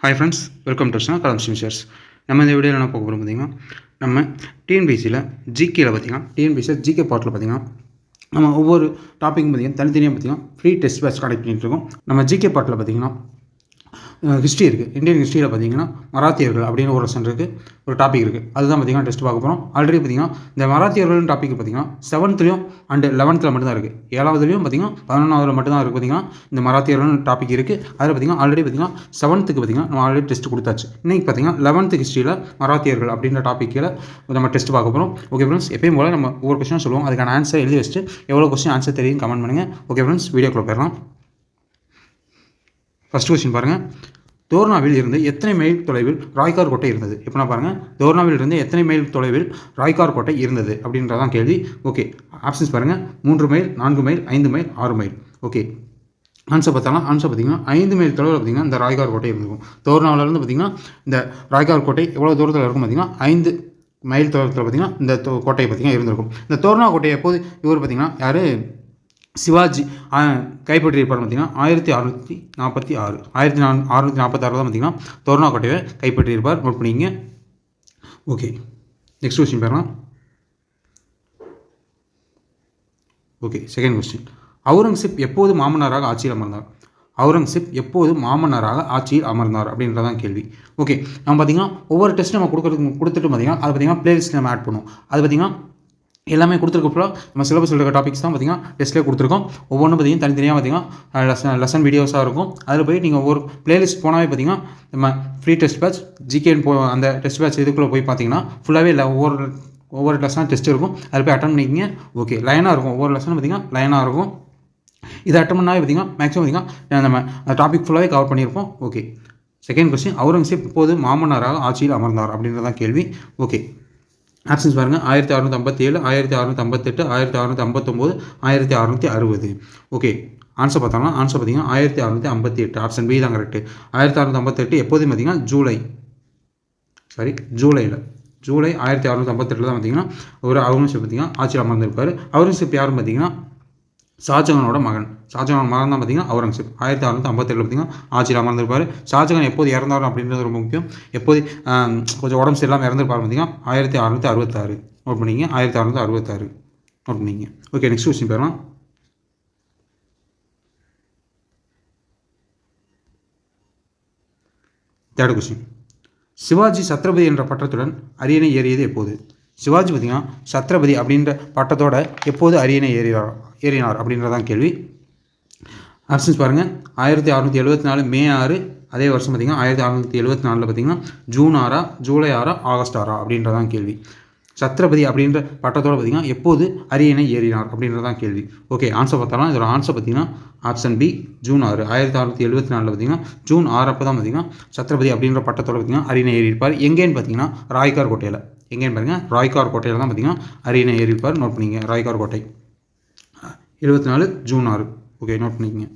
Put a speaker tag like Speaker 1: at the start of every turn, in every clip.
Speaker 1: Hi friends welcome to ஸ்னா கலம் மிஷர்ஸ் நம்ம இந்த வீடியோவில் என்ன பார்க்க போகிறோம் பார்த்தீங்கன்னா நம்ம டிஎன்பிசியில் ஜிகேயில் பார்த்தீங்கன்னா டிஎன்பிசியில் ஜிகே பார்ட்டில் பார்த்தீங்கன்னா நம்ம ஒவ்வொரு டாப்பிக்கும் பார்த்திங்கன்னா தனித்தனியாக பார்த்தீங்கன்னா ஃப்ரீ டெஸ்ட் பேட்ச் கனெக்ட் பண்ணிட்டு இருக்கோம். நம்ம ஜிகே பாட்டில் பார்த்தீங்கன்னா ஹிஸ்ட்ரி இருக்குது இந்தியன் ஹிஸ்ட்ரியில் பார்த்தீங்கன்னா மராத்தியர்கள் அப்படின்னு ஒரு லெசன் இருக்குது ஒரு டாபிக் இருக்குது அதுதான் பார்த்தீங்கன்னா டெஸ்ட் பார்க்க போகிறோம் ஆல்ரெடி பார்த்தீங்கன்னா இந்த மராத்தியர்கள் டாபிக் பார்த்தீங்கன்னா செவன்த்லையும் அண்டு லெவன்த்தில் மட்டும்தான் இருக்குது ஏழாவதுலேயும் பார்த்தீங்கன்னா பதினொன்றாவதுல மட்டும்தான் இருக்குது பார்த்தீங்கன்னா இந்த மராத்தியர்கள் டாபிக் இருக்குது அதில் பார்த்தீங்கன்னா ஆல்ரெடி பார்த்தீங்கன்னா செவன்த்துக்கு பார்த்தீங்கன்னா நம்ம ஆல்ரெடி டெஸ்ட் கொடுத்தாச்சு. இன்றைக்கி பார்த்தீங்கன்னா லெவன்த்து ஹிஸ்ட்ரியில் மராத்தியர்கள் அப்படின்ற டாப்பிக்கில் நம்ம டெஸ்ட் பார்க்க போகிறோம் ஓகே ஃப்ரெண்ட்ஸ் எப்பயும் போல் நம்ம ஒவ்வொரு கொஸ்டினும் சொல்லுவோம். அதுக்கான ஆன்சர் எழுதி வச்சுட்டு எவ்வளோ கொஸ்டின் ஆன்சர் தெரியும் கமெண்ட் பண்ணுங்கள் ஓகே ஃப்ரெண்ட்ஸ் வீடியோக்குள்ளே போயிடலாம். ஃபஸ்ட் கொஸ்டின் பாருங்கள் தோர்னாவில் இருந்து எத்தனை மைல் தொலைவில் ராய்கார் கோட்டை இருந்தது? எப்படின்னா பாருங்கள் தோர்னாவில் இருந்து எத்தனை மைல் தொலைவில் ராய்கார் கோட்டை இருந்தது? அப்படின்றதான் கேள்வி. ஓகே ஆப்ஷன்ஸ் பாருங்கள் மூன்று மைல் நான்கு மைல் ஐந்து மைல் ஆறு மைல். ஓகே ஆன்சர் பார்த்தாலும் ஆன்சர் பார்த்தீங்கன்னா ஐந்து மைல் தொலைவில் பார்த்தீங்கன்னா இந்த ராய்கார் கோட்டை இருக்கும் தோர்னாவிலேருந்து பார்த்தீங்கன்னா இந்த ராய்கார் கோட்டை எவ்வளோ தூரத்தில் இருக்கும் பார்த்தீங்கன்னா ஐந்து மைல் தொலைவில் பார்த்தீங்கன்னா இந்த கோட்டையை கோட்டை பார்த்தீங்கன்னா இருந்திருக்கும். இந்த தோர்னா கோட்டை எப்போது? இவர் பார்த்தீங்கன்னா யார்? சிவாஜி கைப்பற்றியிருப்பார் பார்த்தீங்கன்னா ஆயிரத்தி அறுநூற்றி நாற்பத்தி ஆறு. ஆயிரத்தி நான் அறுநூற்றி நாற்பத்தாறு தான் பார்த்தீங்கன்னா தோர்னா கோட்டையை கைப்பற்றியிருப்பார். நோட் பண்ணிங்க ஓகே நெக்ஸ்ட் கொஸ்டின் பாருங்கள் ஓகே செகண்ட் கொஸ்டின் அவுரங்கசீப் எப்போது மாமன்னராக ஆட்சியில் அமர்ந்தார்? அவுரங்கசீப் எப்போது மாமன்னராக ஆட்சியில் அமர்ந்தார் அப்படின்றதான் கேள்வி. ஓகே நம்ம பார்த்தீங்கன்னா ஒவ்வொரு டெஸ்ட் நம்ம கொடுக்குறதுக்கு கொடுத்துட்டு பார்த்தீங்கன்னா அது பார்த்தீங்கன்னா பிளேலிஸ்ட் நம்ம ஆட் பண்ணுவோம். அது பார்த்தீங்கன்னா எல்லாமே கொடுத்துருக்கப்போ நம்ம சிலபஸ் இருக்க டாபிக்ஸ் தான் பார்த்தீங்கன்னா டெஸ்ட்லேயே கொடுத்துருக்கோம். ஒவ்வொன்றும் பார்த்தீங்கன்னா தனித்தனியாக பார்த்தீங்கன்னா லெசன் லெசன் வீடியோஸாக இருக்கும். அதில் போய் நீங்கள் ஒவ்வொரு பிளேலிஸ்ட் போனாவே பார்த்திங்கன்னா நம்ம ஃப்ரீ டெஸ்ட் பேட்ச் ஜிகேன் போ அந்த டெஸ்ட் பேட்ச் இதுக்குள்ளே போய் பார்த்தீங்கன்னா ஃபுல்லாகவே இல்லை ஒவ்வொரு ஒவ்வொரு லெசனாக டெஸ்ட் இருக்கும். அதில் போய் அட்டன் பண்ணிக்கிங்க. ஓகே லைனாக இருக்கும். ஒவ்வொரு லெசனும் பார்த்திங்கன்னா லைனாக இருக்கும். இதை அட்டன் பண்ணாவே பார்த்தீங்கன்னா மேக்ஸிமம் பார்த்தீங்கன்னா நம்ம டாபிக் ஃபுல்லாகவே கவர் பண்ணியிருப்போம். ஓகே செகண்ட் கொஸ்டின் அவுரங்கசீப் இப்போது மாமன்னராக ஆட்சியில் அமர்ந்தார்? அப்படின்றதான் கேள்வி. ஓகே ஆப்ஷன்ஸ் பாருங்கள் ஆயிரத்தி அறநூற்றி ஐம்பத்தி ஏழு ஆயிரத்தி அறநூற்றி ஐம்பத்தெட்டு ஆயிரத்தி அறுநூற்றி ஐம்பத்தொம்போது ஆயிரத்தி அறநூற்றி அறுபது. ஓகே ஆன்சர் பார்த்தோம்னா ஆன்சர் பார்த்தீங்கன்னா ஆயிரத்தி அறநூற்றி ஐம்பத்தி எட்டு. ஆப்ஷன் பி தான் கரெக்ட் ஆயிரத்தி அறநூற்றி ஐம்பத்தெட்டு எப்போதும் பார்த்தீங்கன்னா ஜூலை சாரி ஜூலையில் ஜூலை ஆயிரத்தி அறநூற்றி ஐம்பத்தெட்டில் தான் பார்த்தீங்கன்னா ஒரு அவுரங்கசீப் பார்த்தீங்கன்னா ஆட்சியில் அமர்ந்திருப்பார். அவுரங்கசீப் யாருன்னு பார்த்தீங்கன்னா ஷாஜகானோட மகன். ஷாஜகான் மகன் தான் பார்த்தீங்கன்னா அவுரங்கசீப். ஆயிரத்தி அறுநூற்றி ஐம்பத்தேழு பார்த்தீங்கன்னா ஆட்சியில் அமர்ந்திருப்பார் ஷாஜகான் எப்போது இறந்தார் அப்படின்றது ரொம்ப முக்கியம். எப்போது கொஞ்சம் உடம்பு சரியில்லாமல் இறந்துருப்பார் பார்த்தீங்கன்னா ஆயிரத்தி அறுநூற்றி அறுபத்தாறு. நோட் பண்ணிங்க. ஆயிரத்தி அறுநூற்றி அறுபத்தாறு. நோட் பண்ணிங்க. ஓகே நெக்ஸ்ட் கொஸ்டின் போயிடலாம் தேர்ட் கொஸ்டின் சிவாஜி சத்ரபதி என்ற பட்டத்துடன் அரியணை ஏறியது எப்போது? சிவாஜி பார்த்திங்கன்னா சத்ரபதி அப்படின்ற பட்டத்தோட எப்போது அரியணை ஏறினார் ஏறினார் அப்படின்றதான் கேள்வி. ஆப்ஷன்ஸ் பாருங்கள் ஆயிரத்தி அறுநூற்றி எழுபத்தி நாலு மே ஆறு அதே வருஷம் பார்த்தீங்கன்னா ஆயிரத்தி அறுநூற்றி எழுபத்தி நாலில் பார்த்தீங்கன்னா ஜூன் ஆறா ஜூலை ஆறா ஆகஸ்ட் ஆறா அப்படின்றதான் கேள்வி. சத்ரபதி அப்படின்ற பட்டத்தோட பார்த்தீங்கன்னா எப்போது அரியணை ஏறினார் அப்படின்றதான் கேள்வி. ஓகே ஆன்சர் பார்த்தாலும் இதோட ஆன்சர் பார்த்தீங்கன்னா ஆப்ஷன் பி ஜூன் ஆறு. ஆயிரத்தி அறுநூற்றி எழுபத்தி நாலில் பார்த்தீங்கன்னா ஜூன் ஆறு அப்போ தான் பார்த்தீங்கன்னா சத்ரபதி அப்படின்ற பட்டத்தோட பார்த்தீங்கன்னா அரியணை ஏறியிருப்பார். எங்கேன்னு பார்த்தீங்கன்னா ராய்கார் கோட்டையில். எங்கேன்னு பாருங்கள் ராய்கார் கோட்டையில் தான் பார்த்தீங்கன்னா அரியணை ஏறிப்பார் நோட் பண்ணிங்க ராய்கார் கோட்டை. இருபத்தி நாலு ஜூன் ஆறு. ஓகே நோட் பண்ணிக்கங்க.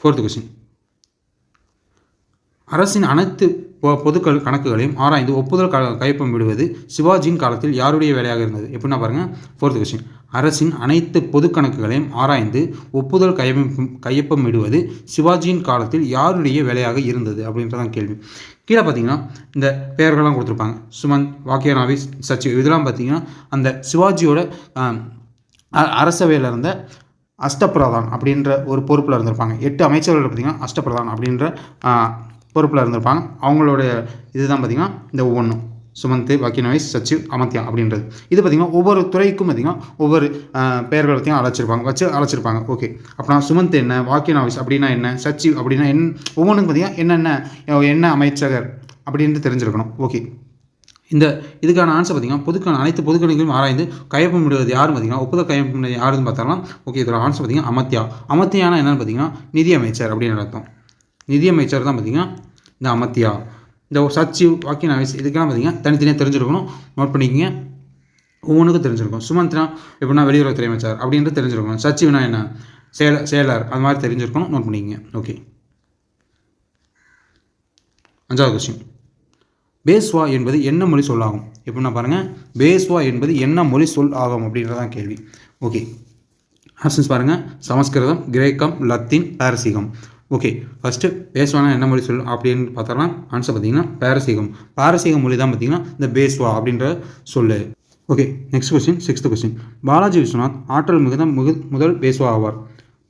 Speaker 1: ஃபோர்த்து கொஸ்டின் அரசின் அனைத்து பொது கணக்குகளையும் ஆராய்ந்து ஒப்புதல் க கையொப்பம் விடுவது சிவாஜியின் காலத்தில் யாருடைய வேலையாக இருந்தது? எப்படின்னா பாருங்கள் ஃபோர்த் கொஸ்டின் அரசின் அனைத்து பொது கணக்குகளையும் ஆராய்ந்து ஒப்புதல் கையொப்பம் கையொப்பம் விடுவது சிவாஜியின் காலத்தில் யாருடைய வேலையாக இருந்தது அப்படின்றதான் கேள்வி. கீழே பார்த்தீங்கன்னா இந்த பெயர்கள்லாம் கொடுத்துருப்பாங்க. சுமந்த் வாக்கியநாவி சச்சிவ் இதெல்லாம் பார்த்தீங்கன்னா அந்த சிவாஜியோட அ- அரசவையில் இருந்த அஷ்டபிரதான் அப்படின்ற ஒரு பொறுப்பில் இருந்திருப்பாங்க. எட்டு அமைச்சர்கள் பார்த்தீங்கன்னா அஷ்டபிரதான் அப்படின்ற பொறுப்பில் இருந்திருப்பாங்க. அவங்களோட இதுதான் பார்த்தீங்கன்னா இந்த ஒவ்வொன்றும் சுமந்த் வக்கீனவைஸ் சச்சிவ் அமத்யா அப்படின்றது. இது பார்த்தீங்கன்னா ஒவ்வொரு துறைக்கும் பார்த்தீங்கன்னா ஒவ்வொரு பெயர்கள் பற்றியும் அழைச்சிருப்பாங்க. வச்சு அழைச்சிருப்பாங்க. ஓகே. அப்படின்னா சுமந்த் என்ன வாக்கியநாவிஸ் அப்படின்னா என்ன சச்சிவ் அப்படின்னா என் ஒவ்வொன்றுக்கும் பார்த்தீங்கன்னா என்னென்ன என்ன அமைச்சகர் அப்படின்ட்டு தெரிஞ்சிருக்கணும். ஓகே. இந்த இதுக்கான ஆன்சர் பார்த்தீங்கன்னா பொதுக்கான அனைத்து பொதுக்கணிகளும் ஆராய்ந்து கையொப்பம் முடிவது யார் பார்த்தீங்கன்னா ஒப்புதல் கையொப்பம் யாருன்னு பார்த்தாலும் ஓகே இதோட ஆன்சர் பார்த்தீங்கன்னா அமத்தியானா என்னென்னு என்னன்னு பார்த்தீங்கன்னா நிதியமைச்சர் அப்படின்னு அர்த்தம். நிதியமைச்சர் தான் பார்த்தீங்கன்னா இந்த அமத்தியா. இந்த சச்சிவ் வாக்கியநாவிஸ் இதுக்கெல்லாம் பார்த்தீங்கன்னா தனித்தனியாக தெரிஞ்சிருக்கணும். நோட் பண்ணிக்கோங்க. ஒவ்வொன்றுக்கும் தெரிஞ்சிருக்கும். சுமந்த்னா எப்படின்னா வெளியுறவுத்துறை அமைச்சர் அப்படின்றது தெரிஞ்சிருக்கணும். சச்சிவ்னா என்ன? சேல செயலர் அது மாதிரி தெரிஞ்சிருக்கணும். நோட் பண்ணிக்கங்க. ஓகே அஞ்சாவது கொஸ்டின் பேஸ்வா என்பது என்ன மொழி சொல்லாகும்? எப்படின்னா பாருங்கள் பேஸ்வா என்பது என்ன மொழி சொல் ஆகும் அப்படின்றதான் கேள்வி. ஓகே ஆப்ஷன்ஸ் பாருங்கள் சமஸ்கிருதம் கிரேக்கம் லத்தீன் பாரசீகம். ஓகே ஃபஸ்ட்டு பேசுவானா என்ன மொழி சொல்லு அப்படின்னு பார்த்தோம்னா ஆன்சர் பார்த்தீங்கன்னா பாரசீகம். பாரசீக மொழி தான் பார்த்தீங்கன்னா இந்த பேஸ்வா அப்படின்ற சொல்லு. Okay next question sixth question Balaji Vishwanath ஆற்றல் மிகுந்த முகு முதல் பேஸ்வா ஆவார்.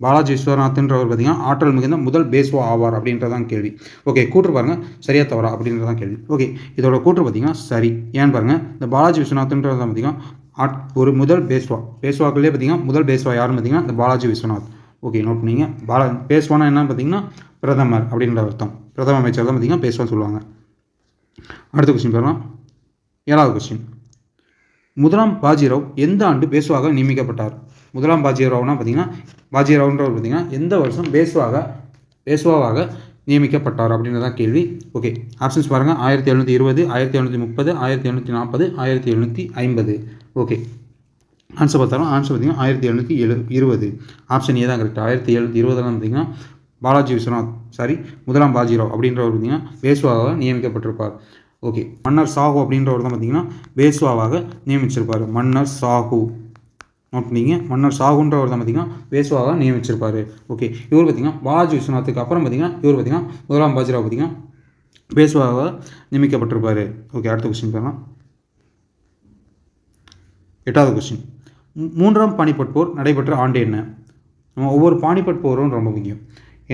Speaker 1: பாலாஜி விஸ்வநாத்ன்றவர் பார்த்தீங்கன்னா ஆற்றல் மிகுந்த முதல் பேஸ்வா ஆவார் அப்படின்றதான் கேள்வி. ஓகே கூற்று பாருங்க சரியா தவறா அப்படின்றதான் கேள்வி. ஓகே இதோட கூற்று பார்த்தீங்கன்னா சரி. ஏன்னு பாருங்க இந்த பாலாஜி விஸ்வநாத்ன்றது பார்த்தீங்கன்னா ஆட் ஒரு முதல் பேஸ்வா பேஸ்வாக்களே பார்த்தீங்கன்னா முதல் பேஸ்வா யாருன்னு பார்த்தீங்கன்னா இந்த பாலாஜி விஸ்வநாத். ஓகே நோட் பண்ணிங்க. பால பேஸ்வானா என்ன பார்த்தீங்கன்னா பிரதமர் அப்படின்ற அர்த்தம். பிரதம அமைச்சர் தான் பார்த்தீங்கன்னா பேசுவான்னு சொல்லுவாங்க. அடுத்த கொஸ்டின் பாருங்க. ஏழாவது கொஸ்டின் முதலாம் பாஜிராவ் எந்த ஆண்டு பேசுவாக நியமிக்கப்பட்டார்? முதலாம் பாஜிராவ்னா பார்த்தீங்கன்னா பாஜிராவ்ன்றவர் பார்த்தீங்கன்னா எந்த வருஷம் பேசுவாக பேசுவாவாக நியமிக்கப்பட்டார் அப்படின்றதான் கேள்வி. ஓகே ஆப்ஷன்ஸ் பாருங்கள் ஆயிரத்தி எழுநூற்றி இருபது ஆயிரத்தி எழுநூற்றி முப்பது ஆயிரத்தி எழுநூற்றி நாற்பது ஆயிரத்தி எழுநூற்றி ஐம்பது. ஓகே ஆன்சர் பார்த்தாலும் ஆன்சர் பார்த்தீங்கன்னா ஆயிரத்தி எழுநூற்றி எழு இருபது. ஆப்ஷன் ஏ தான் கரெக்ட் ஆயிரத்தி எழுநூற்றி இருபதெல்லாம் பார்த்தீங்கன்னா பாலாஜி விஸ்வநாத் சாரி முதலாம் பாஜிராவ் அப்படின்றவர் பார்த்தீங்கன்னா பேசுவாக நியமிக்கப்பட்டிருப்பார். ஓகே மன்னர் சாஹு அப்படின்றவர் தான் பார்த்தீங்கன்னா பேசுவாவாக நியமிச்சிருப்பார். மன்னர் சாஹு. நோட் பண்ணிங்க மன்னர் சாகுன்றவர் தான் பார்த்தீங்கன்னா பேசுவாக நியமிச்சிருப்பார். ஓகே இவர் பார்த்தீங்கன்னா பாலாஜி விஸ்வநாத்துக்கு அப்புறம் பார்த்தீங்கன்னா இவர் பார்த்தீங்கன்னா முதலாம் பாஜிராவ் பார்த்தீங்கன்னா பேசுவாக நியமிக்கப்பட்டிருப்பார். ஓகே அடுத்த கொஸ்டின் பார்க்கலாம். எட்டாவது கொஸ்டின் மூன்றாம் பானிபட் போர் நடைபெற்ற ஆண்டு என்ன? நம்ம ஒவ்வொரு பானிபட் போரும் ரொம்ப முக்கியம்.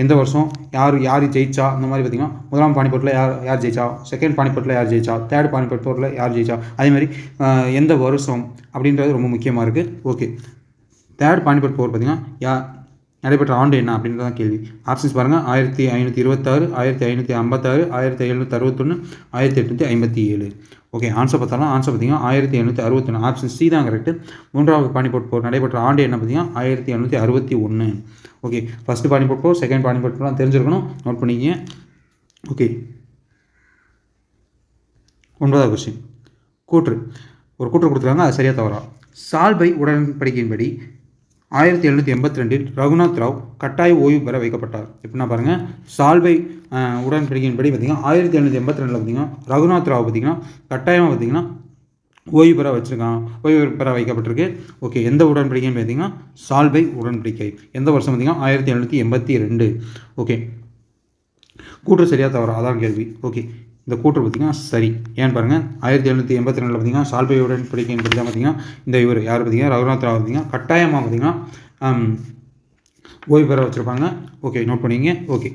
Speaker 1: எந்த வருஷம்? யார் யார் ஜெயிச்சா? இந்த மாதிரி பார்த்தீங்கன்னா முதலாம் பானிபட்டில் யார் யார் ஜெயிச்சா? செகண்ட் பானிபட்டில் யார் ஜெயிச்சா? தேர்ட் பானிபட் போரில் யார் ஜெயிச்சா? அதே மாதிரி எந்த வருஷம் அப்படின்றது ரொம்ப முக்கியமாக இருக்குது ஓகே. தேர்ட் பானிபட் போர் பார்த்திங்கன்னா யா நடைபெற்ற ஆண்டு என்ன அப்படின்றதான் கேள்வி. ஆப்ஷன்ஸ் பாருங்கள் ஆயிரத்தி ஐநூற்றி இருபத்தாறு ஆயிரத்தி ஐநூற்றி ஐம்பத்தாறு ஆயிரத்தி எழுநூற்றி அறுபத்தொன்று ஆயிரத்தி எட்நூற்றி ஐம்பத்தி ஏழு. ஓகே ஆன்சர் பார்த்தாலும் ஆன்சர் பார்த்தீங்கன்னா ஆயிரத்தி எழுநூற்றி அறுபத்தொன்று ஆப்ஷன் சி தான் கரெக்ட் மூன்றாவது பானிபட் போர் நடைபெற்ற ஆண்டு என்ன பார்த்தீங்கன்னா ஆயிரத்தி எழுநூற்றி அறுபத்தி ஒன்று ஓகே ஃபஸ்ட்டு பானிபட் போர் செகண்ட் பானிபட் போர்லாம் தெரிஞ்சிருக்கணும். நோட் பண்ணிக்கங்க. ஓகே ஒன்பதாவது கொஸ்டின் கூற்று. ஒரு கூற்று கொடுத்துருக்காங்க அது சரியாக தவறா. சால்பை உடன்படிக்கையின்படி ஆயிரத்தி எழுநூற்றி எண்பத்தி ரெண்டில் ரகுநாத் ராவ் கட்டாய ஓய்வு பெற வைக்கப்பட்டார். எப்படின்னா பாருங்கள் சால்பை உடன்படிக்கையின்படி பார்த்தீங்கன்னா ஆயிரத்தி எழுநூற்றி எண்பத்தி ரெண்டில் பார்த்தீங்கன்னா ரகுநாத் ராவ் பார்த்தீங்கன்னா கட்டாயமாக பார்த்தீங்கன்னா ஓய்வு பெற வச்சுருக்கான். ஓய்வு பெற வைக்கப்பட்டிருக்கு. ஓகே எந்த உடன்படிக்கைன்னு பார்த்தீங்கன்னா சால்பை உடன்படிக்கை எந்த வருஷம் பார்த்தீங்கன்னா ஆயிரத்தி எழுநூற்றி எண்பத்தி ரெண்டு. ஓகே கூற்று சரியாக தவறா? அதான் கேள்வி. ஓகே இந்த கூற்று பார்த்தீங்கன்னா சரி. ஏன்னு பாருங்கள் ஆயிரத்தி எழுநூற்றி எண்பத்தி ரெண்டில் பார்த்தீங்கன்னா சால்பை உடன்படிக்கையின் படி தான் பார்த்தீங்கன்னா இந்த இவர் யார் பார்த்தீங்கன்னா ரகுநாத் ராவ் பார்த்தீங்கன்னா கட்டாயமாக பார்த்தீங்கன்னா ஓய்வு பெற வச்சுருப்பாங்க. ஓகே நோட் பண்ணிங்க ஓகே.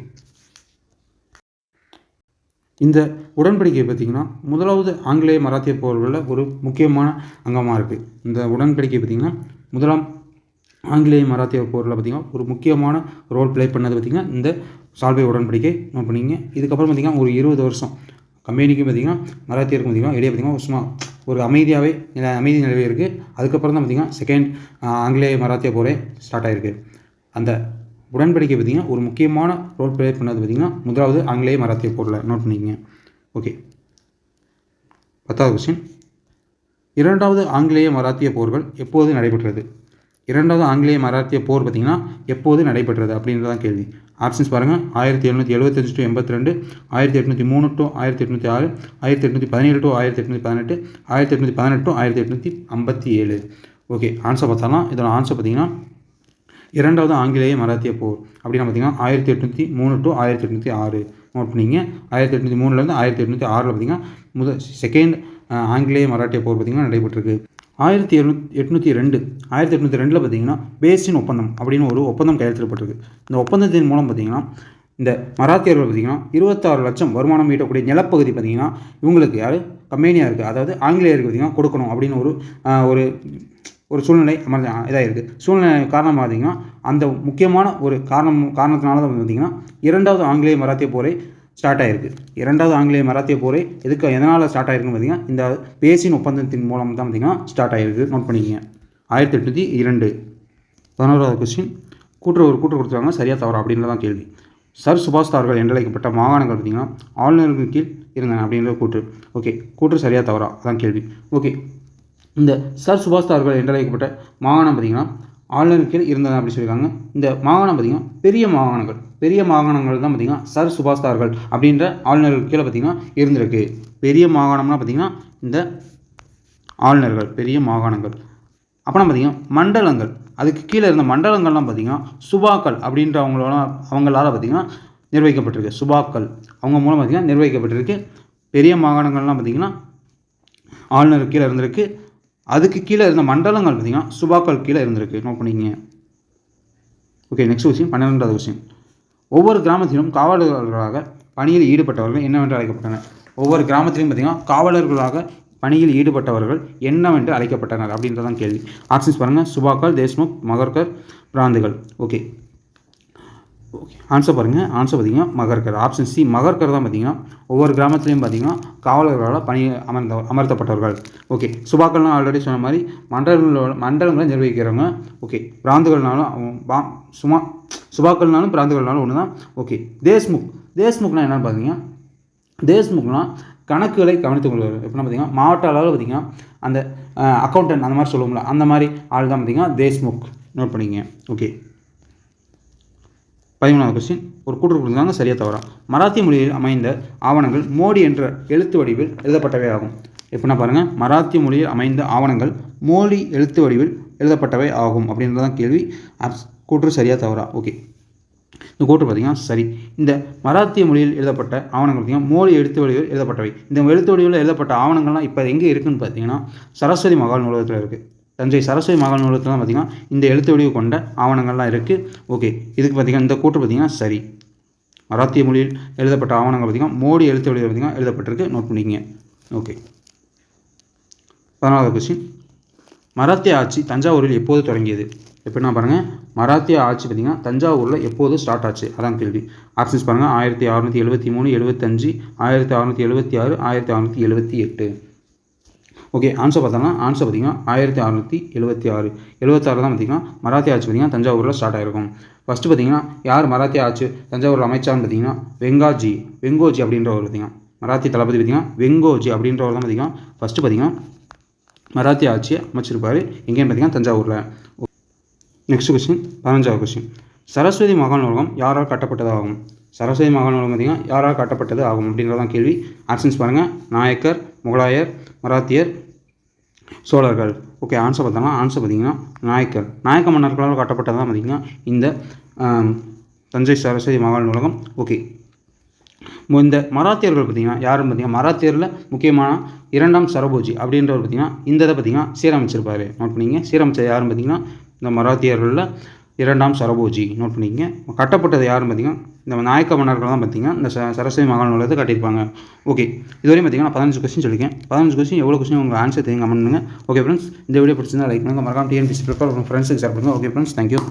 Speaker 1: இந்த உடன்படிக்கை பார்த்திங்கன்னா முதலாவது ஆங்கிலேய மராத்திய போர்களில் ஒரு முக்கியமான அங்கமாக இருக்குது இந்த உடன்படிக்கை பார்த்திங்கன்னா முதலாம் ஆங்கிலேய மராத்திய போரில் பார்த்திங்கன்னா ஒரு முக்கியமான ரோல் ப்ளே பண்ணது பார்த்திங்கன்னா இந்த சால்வை உடன்படிக்கை நோட் பண்ணிங்க இதுக்கப்புறம் பார்த்திங்கன்னா ஒரு இருபது வருஷம் கம்பெனிக்கும் பார்த்திங்கன்னா மராத்தியருக்கும் பார்த்திங்கன்னா இடையே பார்த்திங்கன்னா சும்மா ஒரு அமைதியாகவே அமைதி நிலவே இருக்குது அதுக்கப்புறம் தான் பார்த்திங்கன்னா செகண்ட் ஆங்கிலேய மராத்திய போரே ஸ்டார்ட் ஆகிருக்கு அந்த உடன்படிக்கை பார்த்திங்கன்னா ஒரு முக்கியமான ரோல் ப்ளே பண்ணது பார்த்திங்கன்னா முதலாவது ஆங்கிலேய மராத்திய போரில். நோட் பண்ணிக்கங்க. ஓகே பத்தாவது கொஸ்டின் இரண்டாவது ஆங்கிலேய மராத்திய போர்கள் எப்போது நடைபெற்றது? இரண்டாவது ஆங்கிலேய மராத்திய போர் பார்த்திங்கன்னா எப்போது நடைபெற்றது? அப்படின்றதான் கேள்வி. ஆப்ஷன்ஸ் பாருங்கள் ஆயிரத்தி எழுநூற்றி எழுபத்தஞ்சு டு எண்பத்தி ரெண்டு ஆயிரத்தி எட்நூற்றி மூணு டு ஆயிரத்தி எட்நூற்றி ஆறு ஆயிரத்தி எட்நூற்றி பதினேழு டு ஆயிரத்தி எட்நூற்றி பதினெட்டு ஆயிரத்தி எட்நூற்றி பதினெட்டு ஆயிரத்தி எட்நூற்றி ஐம்பத்தி ஏழு ஓகே ஆன்சர் பார்த்தாலாம் இதோட ஆன்சர் பார்த்தீங்கன்னா இரண்டாவது ஆங்கிலேய மராத்திய போர் அப்படின்னா பார்த்தீங்கன்னா ஆயிரத்தி எட்நூற்றி மூணு டு ஆயிரத்தி எட்நூற்றி ஆறு நோட் பண்ணிங்க ஆயிரத்தி எட்நூற்றி மூணுலேருந்து ஆயிரத்தி எட்நூற்றி ஆறில் பார்த்தீங்கன்னா முதல் செகண்ட் ஆங்கிலேய மராட்டிய போர் பார்த்தீங்கன்னா நடைபெற்றிருக்கு ஆயிரத்தி எழுநூத்தி எட்நூற்றி ரெண்டு ஆயிரத்தி எட்நூற்றி ரெண்டில் பார்த்தீங்கன்னா பேஸ்டின் ஒப்பந்தம் அப்படின்னு ஒரு ஒப்பந்தம் கையெழுத்திடப்பட்டிருக்கு. இந்த ஒப்பந்தத்தின் மூலம் பார்த்தீங்கன்னா இந்த மராத்தியர்கள் பார்த்தீங்கன்னா இருபத்தாறு லட்சம் வருமானம் ஈட்டக்கூடிய நிலப்பகுதி பார்த்திங்கன்னா இவங்களுக்கு யார்? கம்பெனியாக இருக்குது அதாவது ஆங்கிலேயருக்கு பார்த்தீங்கன்னா கொடுக்கணும் அப்படின்னு ஒரு ஒரு ஒரு சூழ்நிலை அமர்ந்த இதாக இருக்குது சூழ்நிலை காரணமாக பார்த்தீங்கன்னா அந்த முக்கியமான ஒரு காரணம் காரணத்தினால தான் பார்த்தீங்கன்னா இரண்டாவது ஆங்கிலேய மராத்திய போரை ஸ்டார்ட் ஆயிருக்கு. இரண்டாவது ஆங்கிலேய மராத்திய போரை எதுக்கு எதனால் ஸ்டார்ட் ஆயிருக்குன்னு பார்த்தீங்கன்னா இந்த பேசின் ஒப்பந்தத்தின் மூலம் தான் பார்த்தீங்கன்னா ஸ்டார்ட் ஆயிருக்கு. நோட் பண்ணிக்கங்க. ஆயிரத்தி எட்நூற்றி இரண்டு. பதினோராவது கொஸ்டின் கூற்று ஒரு கூற்று கொடுத்துருக்காங்க சரியாக தவறா அப்படின்றதான் கேள்வி. சர் சுபாஸ்தார்கள் என்றழைக்கப்பட்ட மாகாணங்கள் பார்த்தீங்கன்னா ஆளுநருக்கு கீழ் இருந்தன அப்படின்ற கூற்று. ஓகே கூற்று சரியாக தவறா அதான் கேள்வி. ஓகே இந்த சர் சுபாஸ்தார்கள் என்றழைக்கப்பட்ட மாகாணம் பார்த்தீங்கன்னா ஆளுநர் கீழ் இருந்தன அப்படின்னு சொல்லியிருக்காங்க. இந்த மாகாணம் பார்த்தீங்கன்னா பெரிய மாகாணங்கள். பெரிய மாகாணங்கள் தான் பார்த்தீங்கன்னா சர் சுபாஸ்தார்கள் அப்படின்ற ஆளுநர்கள் கீழே பார்த்தீங்கன்னா இருந்திருக்கு. பெரிய மாகாணம்னா பார்த்திங்கன்னா இந்த ஆளுநர்கள் பெரிய மாகாணங்கள். அப்புறம் பார்த்திங்கன்னா மண்டலங்கள். அதுக்கு கீழே இருந்த மண்டலங்கள்லாம் பார்த்திங்கன்னா சுபாக்கள் அப்படின்றவங்களோட அவங்களால் பார்த்திங்கன்னா நிர்வகிக்கப்பட்டிருக்கு. சுபாக்கள். அவங்க மூலம் பார்த்திங்கன்னா நிர்வகிக்கப்பட்டிருக்கு. பெரிய மாகாணங்கள்லாம் பார்த்திங்கன்னா ஆளுநர் கீழே இருந்திருக்கு. அதுக்கு கீழே இருந்த மண்டலங்கள் பார்த்திங்கன்னா சுபாக்கள் கீழே இருந்திருக்கு. நோட் பண்ணிங்க ஓகே நெக்ஸ்ட் கொஸ்டின் பன்னிரெண்டாவது கொஸ்டின் ஒவ்வொரு கிராமத்திலும் காவலர்களாக பணியில் ஈடுபட்டவர்கள் என்னவென்று அழைக்கப்பட்டனர்? ஒவ்வொரு கிராமத்திலும் பார்த்திங்கன்னா காவலர்களாக பணியில் ஈடுபட்டவர்கள் என்னவென்று அழைக்கப்பட்டனர் அப்படின்றதான் கேள்வி. ஆப்ஷன்ஸ் பாருங்கள் சுபாக்கர் தேஷ்முக் மகர்கர் பிராந்துகள். ஓகே ஓகே ஆன்சர் பாருங்கள் ஆன்சர் பார்த்தீங்கன்னா மகர்கர். ஆப்ஷன் சி மகர்கர் தான் பார்த்தீங்கன்னா ஒவ்வொரு கிராமத்துலையும் பார்த்தீங்கன்னா காவலர்களால் பணி அமர்ந்த அமர்த்தப்பட்டவர்கள். ஓகே சுபாக்கள்லாம் ஆல்ரெடி சொன்ன மாதிரி மண்டலங்களோட மண்டலங்களை நிர்வகிக்கிறவங்க. ஓகே பிராந்துகள்னாலும் அவங்க பா சுபாக்கள்னாலும் பிராந்துகள்னாலும் ஒன்று தான் ஓகே தேஷ்முக். தேஷ்முக்னா என்னென்னு பார்த்தீங்கன்னா தேஷ்முக்னா கணக்குகளை கவனித்துக் கொள்வார் எப்படின்னா பார்த்தீங்கன்னா மாவட்ட அளவில் பார்த்தீங்கன்னா அந்த அக்கௌண்டன்ட் அந்த மாதிரி சொல்லுவோம்ல அந்த மாதிரி ஆள் தான் பார்த்தீங்கன்னா தேஷ்முக். நோட் பண்ணிங்க ஓகே பதிமூணாவது கொஸ்டின் ஒரு கூட்டு கொடுத்தாங்க சரியாக தவறா. மராத்தி மொழியில் அமைந்த ஆவணங்கள் மோடி என்ற எழுத்து வடிவில் எழுதப்பட்டவை ஆகும். எப்படின்னா பாருங்கள் மராத்தி மொழியில் அமைந்த ஆவணங்கள் மோடி எழுத்து வடிவில் எழுதப்பட்டவை ஆகும் அப்படின்றதான் கேள்வி. கூற்று சரியாக தவறா? ஓகே. இந்த கூற்று பார்த்தீங்கன்னா சரி. இந்த மராத்திய மொழியில் எழுதப்பட்ட ஆவணங்கள் பார்த்தீங்கன்னா மோடி எழுத்து வடிவில் எழுதப்பட்டவை. இந்த எழுத்து வடிவில் எழுதப்பட்ட ஆவணங்கள்லாம் இப்போ எங்கே இருக்குதுன்னு பார்த்தீங்கன்னா சரஸ்வதி மகால் நூலகத்தில் இருக்குது தஞ்சை சரஸ்வதி மகால் நூலகத்தில் தான் பார்த்திங்கன்னா இந்த எழுத்து வடிவு கொண்ட ஆவணங்கள்லாம் இருக்குது ஓகே. இதுக்கு பார்த்திங்கன்னா இந்த கூற்று பார்த்திங்கன்னா சரி. மராத்திய மொழியில் எழுதப்பட்ட ஆவணங்கள் பார்த்திங்கன்னா மோடி எழுத்து வடிவில் பார்த்திங்கன்னா எழுதப்பட்டிருக்கு. நோட் பண்ணிக்கங்க. ஓகே. பதினாலாவது கொஸ்டின் மராத்திய ஆட்சி தஞ்சாவூரில் எப்போது தொடங்கியது? எப்படின்னா பாருங்கள் மராத்திய ஆட்சி பார்த்திங்கன்னா தஞ்சாவூரில் எப்போது ஸ்டார்ட் ஆச்சு? அதான் கேள்வி. ஆப்ஷன்ஸ் பாருங்கள் ஆயிரத்தி அறநூற்றி எழுபத்தி மூணு எழுபத்தஞ்சு ஆயிரத்தி அறநூற்றி எழுபத்தி ஆறு ஆயிரத்தி அறநூற்றி எழுபத்தி எட்டு. ஓகே ஆன்சர் பார்த்தோம்னா ஆன்சர் பார்த்திங்கன்னா ஆயிரத்தி அறநூற்றி எழுபத்தி ஆறு. எழுபத்தாறு தான் பார்த்திங்கன்னா மராத்திய ஆட்சி பார்த்திங்கன்னா தஞ்சாவூரில் ஸ்டார்ட் ஆகிருக்கும் ஃபஸ்ட்டு பார்த்திங்கன்னா யார் மராத்திய ஆட்சி தஞ்சாவூரில் அமைச்சான்னு பார்த்திங்கன்னா வெங்காஜி வெங்கோஜி அப்படின்றவர் பார்த்திங்கன்னா மராத்திய தளபதி பார்த்திங்கன்னா வெங்கோஜி அப்படின்றவர் தான் பார்த்திங்கன்னா ஃபஸ்ட்டு பார்த்திங்கன்னா மராத்திய ஆட்சியை அமைச்சிருப்பார். எங்கேன்னு பார்த்திங்கன்னா தஞ்சாவூரில். நெக்ஸ்ட் கொஸ்டின் பதினஞ்சாவது கொஸ்டின் சரஸ்வதி மகான் நூலகம் யாரால் கட்டப்பட்டதாகும்? சரஸ்வதி மகான் நூலகம் பார்த்திங்கன்னா யாரால் கட்டப்பட்டது ஆகும் அப்படின்றதான் கேள்வி. ஆப்ஷன்ஸ் பாருங்கள் நாயக்கர் முகலாயர் மராத்தியர் சோழர்கள். ஓகே ஆன்சர் பார்த்தோம்னா ஆன்சர் பார்த்திங்கன்னா நாயக்கர். நாயக்க மன்னர்களால் கட்டப்பட்டது தான் பார்த்திங்கன்னா இந்த தஞ்சை சரஸ்வதி மகால் நூலகம் ஓகே இந்த மராத்தியர்கள் பார்த்திங்கன்னா யாருன்னு பார்த்திங்கன்னா மராத்தியரில் முக்கியமான இரண்டாம் சரபோஜி அப்படின்றவர் பார்த்திங்கன்னா இந்த இதை பார்த்திங்கன்னா சீரமைச்சிருப்பார். நோட் பண்ணிங்க சீரமைச்சது யாருன்னு பார்த்திங்கன்னா இந்த மராத்தியர்களில் இரண்டாம் சரபோஜி. நோட் பண்ணிக்கங்க. கட்டப்பட்டது யாரும் பார்த்தீங்கன்னா இந்த நாயக்க மன்னர்கள் தான் பார்த்தீங்கன்னா இந்த சரஸ்வதி மகால் நூலகத்தை கட்டியிருப்பாங்க. ஓகே இதுவரையும் பார்த்தீங்கன்னா பதினஞ்சு கொஸ்டின் சொல்லியிருக்கேன். பதினஞ்சு கொஸ்டின் எவ்வளோ கொஸ்டின் உங்கள் ஆன்சர் தெரியும் கமெண்ட் பண்ணுங்கள் ஓகே ஃப்ரெண்ட்ஸ் இந்த வீடியோ பிடிச்சிருந்தா லைக் பண்ணுங்கள் மறக்காம டிஎன்பிசி ப்ரிப்பேர் ஃப்ரெண்ட்ஸுக்கு ஷேர் பண்ணுங்கள் ஓகே ஃப்ரெண்ட்ஸ் தேங்க்யூ